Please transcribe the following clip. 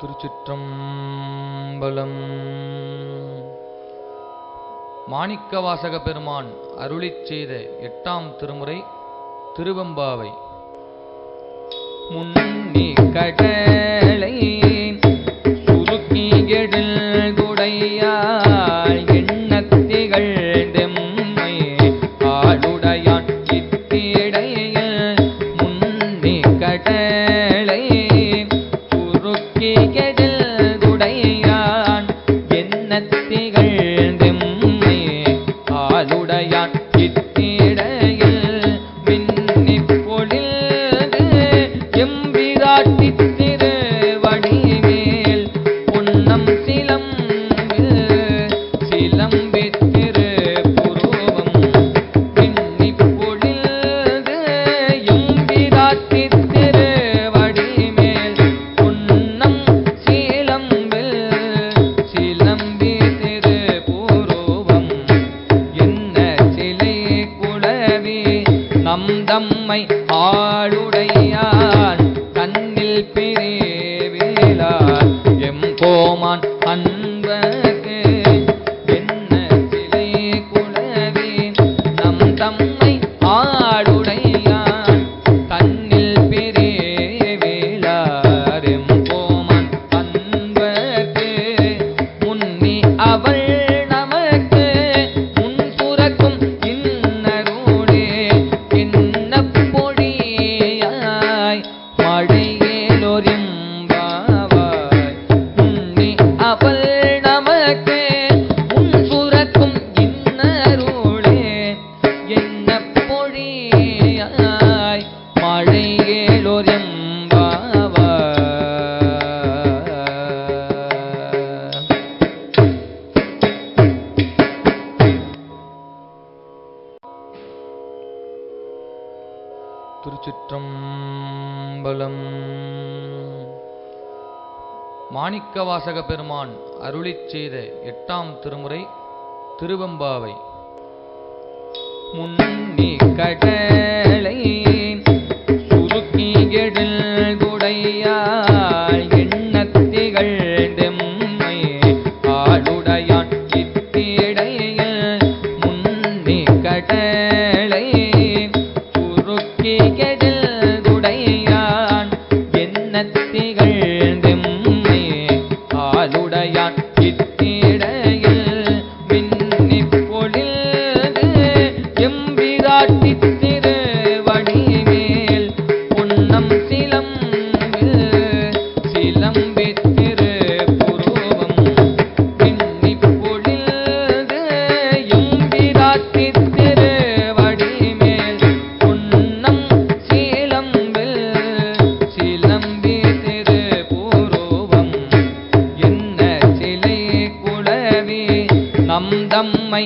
திருச்சிற்றம்பலம். மாணிக்கவாசக பெருமான் அருளி செய்த எட்டாம் திருமுறை திருவெம்பாவை. முன்னி கடை கே கெடல் குடை தம்மை ஆளுடையான் தன்னில் பிரிவிலார் எம் கோமான் திருச்சிற்றம்பலம். மாணிக்கவாசக பெருமான் அருளி செய்த எட்டாம் திருமுறை திருவம்பாவை. முன்னி கடை உடைய மை